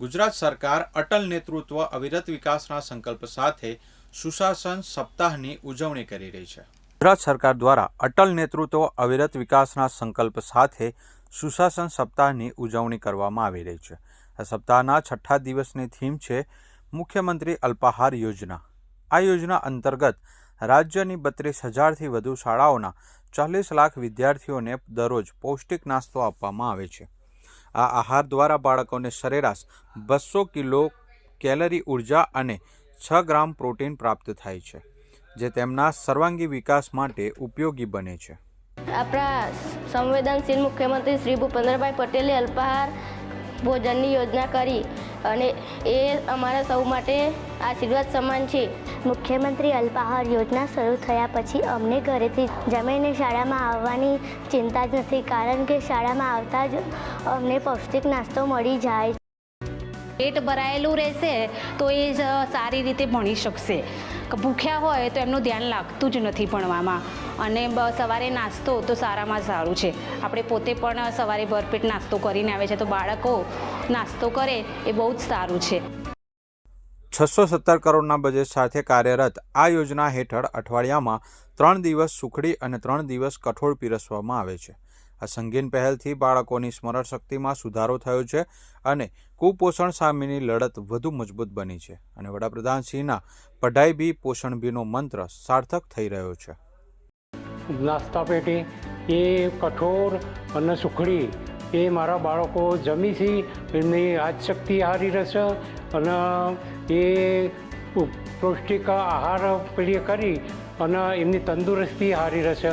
ગુજરાત સરકાર અટલ નેતૃત્વ અવિરત વિકાસના સંકલ્પ સાથે સુશાસન સપ્તાહની ઉજવણી કરી રહી છે. ગુજરાત સરકાર દ્વારા અટલ નેતૃત્વ અવિરત વિકાસના સંકલ્પ સાથે સુશાસન સપ્તાહની ઉજવણી કરવામાં આવી રહી છે. આ સપ્તાહના છઠ્ઠા દિવસની થીમ છે મુખ્યમંત્રી અલ્પાહાર યોજના. આ યોજના અંતર્ગત રાજ્યની બત્રીસ હજારથી વધુ શાળાઓના ચાલીસ લાખ વિદ્યાર્થીઓને દરરોજ પૌષ્ટિક નાસ્તો આપવામાં આવે છે. આ આહાર દ્વારા બાળકોને સરેરાશ બસો કિલો કેલરી ઊર્જા અને છ ગ્રામ પ્રોટીન પ્રાપ્ત થાય છે, જે તેમના સર્વાંગી વિકાસ માટે ઉપયોગી બને છે. આપણા સંવેદનશીલ મુખ્યમંત્રી શ્રી ભૂપેન્દ્રભાઈ પટેલે અલ્પાહાર ભોજનની યોજના કરી અને એ અમારા સૌ માટે આશીર્વાદ સમાન છે. મુખ્યમંત્રી અલ્પાહાર યોજના શરૂ થયા પછી અમને ઘરેથી જમીને શાળામાં આવવાની ચિંતા જ નથી, કારણ કે શાળામાં આવતા જ અમને પૌષ્ટિક નાસ્તો મળી જાય. પેટ ભરાયેલું રહેશે તો એ જ સારી રીતે ભણી શકશે. ભૂખ્યા હોય તો એમનું ધ્યાન લાગતું જ નથી ભણવામાં. અને સવારે નાસ્તો તો સારામાં સારું છે. આપણે પોતે પણ સવારે ભરપેટ નાસ્તો કરીને આવે છે. તો બાળકો નાસ્તો કરે એ બહુ જ સારું છે. છસો સત્તર કરોડના બજેટ સાથે કાર્યરત આ યોજના હેઠળ અઠવાડિયામાં ત્રણ દિવસ સુખડી અને ત્રણ દિવસ કઠોળ પીરસવામાં આવે છે. આ સંગીન પહેલથી બાળકોની સ્મરણ શક્તિમાં સુધારો થયો છે અને કુપોષણ સામેની લડત વધુ મજબૂત બની છે અને વડાપ્રધાન સિંહના પઢાઈ બી પોષણ બીનો મંત્ર સાર્થક થઈ રહ્યો છે. નાસ્તા પેટી એ કઠોળ અને સુખડી એ મારા બાળકો જમી છે એમની યાદશક્તિ સારી રહેશે અને એ પૌષ્ટિક આહાર પેલી કરી અને એમની તંદુરસ્તી સારી રહેશે.